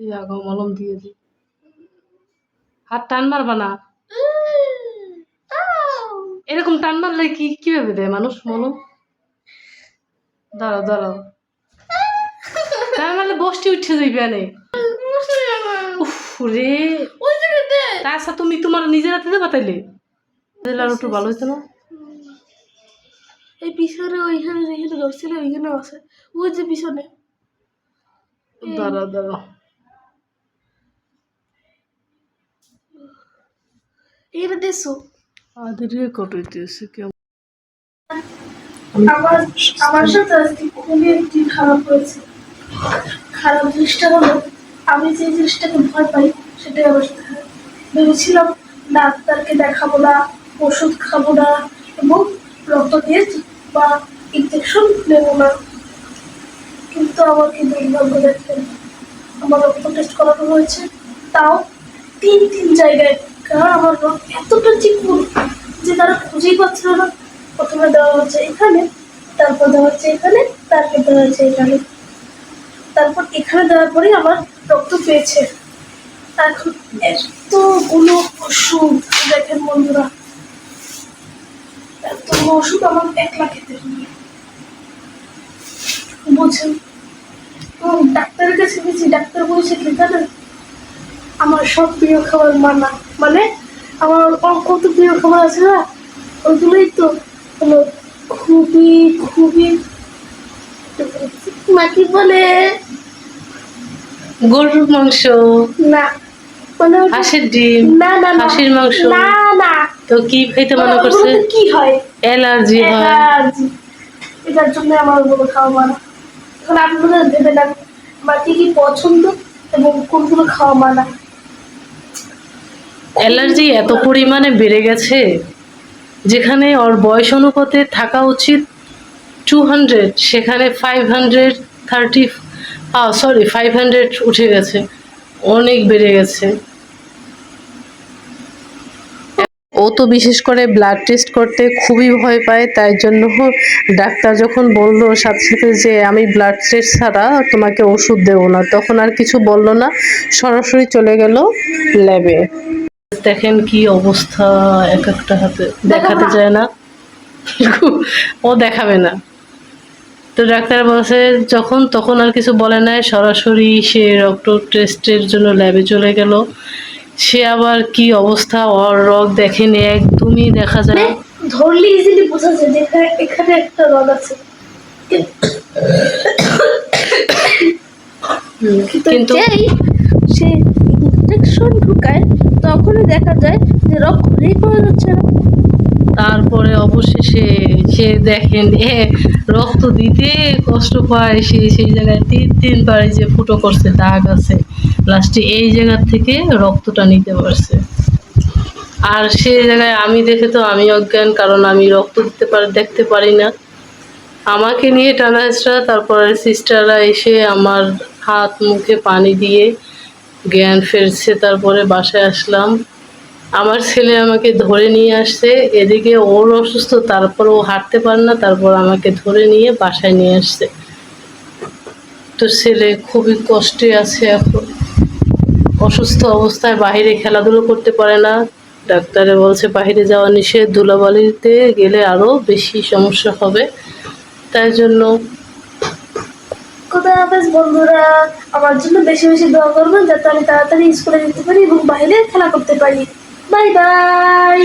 দিয়ে আগো মলম দিয়ে দি। হাত টান মারবা না। এরকম টান মারলে কি কীভাবে দেয় মানুষ মলম? দাঁড়াও দাঁড়াও। টান মারলে বসটি উঠে যাইবে না। রে। তাছাড়া তুমি তোমার নিজের হাতে দেবা তাইলে? আর একটু ভালো হইতো না। এই পিছনে ওইখানে যেখানে ধরছিল ওইখানে আছে। ওই যে পিছনে। দাঁড়াও দাঁড়াও। আদের হইতেছে কেমন আমার আমার সাথে আজকে খুবই একটি খারাপ হয়েছে খারাপ জিনিসটা হলো আমি যে জিনিসটাকে ভয় পাই সেটাই আমার সাথে ভেবেছিলাম ডাক্তারকে দেখাবো না ওষুধ খাব না এবং রক্ত টেস্ট বা ইঞ্জেকশন নেব না কিন্তু আমাকে দুর্ভাগ্য দেখেন আমার রক্ত টেস্ট করানো হয়েছে তাও তিন তিন জায়গায়। কারণ আমার রক্ত এতটা চিকুন যে তারা খুঁজেই পাচ্ছিল না। প্রথমে দেওয়া হচ্ছে এখানে, তারপর দেওয়া হচ্ছে এখানে, তারপর দেওয়া হচ্ছে এখানে। তারপর এখানে দেওয়ার পরেই আমার রক্ত পেয়েছে। এখন এতগুলো ওষুধ, দেখেন বন্ধুরা, এতগুলো ওষুধ আমার একলা খেতে এবং ডাক্তারের কাছে গেছি, ডাক্তার বলেছে জানেন? আমার সব প্রিয় খাবার মানা। মানে আমার কত প্রিয় খাবার আছে না? ওইগুলোই তো হলো খুবই খুবই মাটি বলে? গরুর মাংস না। মানে হাঁসের ডিম না না মাংস। না না। তো কি খাইতে মনে করছে? কি হয়? অ্যালার্জি হয়। অ্যালার্জি। এটার জন্য আমার ওগুলো খাওয়া মানা। এখন আপনাদের ভেবে নেন আমার কি কি পছন্দ এবং কোনগুলো খাওয়া মানা? অ্যালার্জি এত পরিমাণে বেড়ে গেছে যেখানে ওর বয়স অনুপাতে থাকা উচিত টু হান্ড্রেড সেখানে five hundred thirty sorry five hundred উঠে গেছে। অনেক বেড়ে গেছে। ও তো বিশেষ করে ব্লাড টেস্ট করতে খুবই ভয় পায়, তাই জন্য ডাক্তার যখন বলল সাথে সাথে যে, আমি ব্লাড টেস্ট ছাড়া তোমাকে ওষুধ দেবো না, তখন আর কিছু বলল না। সরাসরি চলে গেল ল্যাবে দেখেন কি অবস্থা এক একটা হাতে দেখাতে যায় না। ও দেখাবে না। তো ডাক্তার বলছে যখন তখন আর কিছু বলে নাই সরাসরি সে রক্ত টেস্টের জন্য ল্যাবে চলে গেল। সে আবার কি অবস্থা ওর রক দেখেনি একদমই দেখা যায় না। ধরলে ইজিলি বোঝা যায় যে এখানে একটা রড আছে। কিন্তু কিন্তু সে ইনজেকশন ঢুকায়, তখনই দেখা যায় যে রক্ত খুঁজেই পাওয়া যাচ্ছে না। তারপরে অবশেষে সে দেখেন, এ রক্ত দিতে কষ্ট পায়, সে সেই জায়গায় তিন, তিনবার যে ফুটো করছে, দাগ আছে। লাস্টে এই জায়গার থেকে রক্তটা নিতে পারছে। আর সেই জায়গায় আমি দেখে তো আমি অজ্ঞান, কারণ আমি রক্ত দিতে পারি, দেখতে পারি না। আমাকে নিয়ে টানা তারপরে সিস্টাররা এসে আমার হাত, মুখে পানি দিয়ে জ্ঞান ফেরছে, তারপরে বাসায় আসলাম। আমার ছেলে আমাকে ধরে নিয়ে আসছে, এদিকে ওর অসুস্থ, তারপর ও হাঁটতে পারে না, তারপর আমাকে ধরে নিয়ে বাসায় নিয়ে আসছে। তো ছেলে খুবই কষ্টে আছে এখন। অসুস্থ অবস্থায় বাইরে খেলাধুলো করতে পারে না। ডাক্তারে বলছে বাইরে যাওয়া নিষেধ, ধুলাবালিতে গেলে আরও বেশি সমস্যা হবে। তাই জন্য কোথায় হাফেজ বন্ধুরা, আমার জন্য বেশি বেশি দোয়া করবেন যাতে আমি তাড়াতাড়ি স্কুলে যেতে পারি এবং বাইরে খেলা করতে পারি। Bye bye!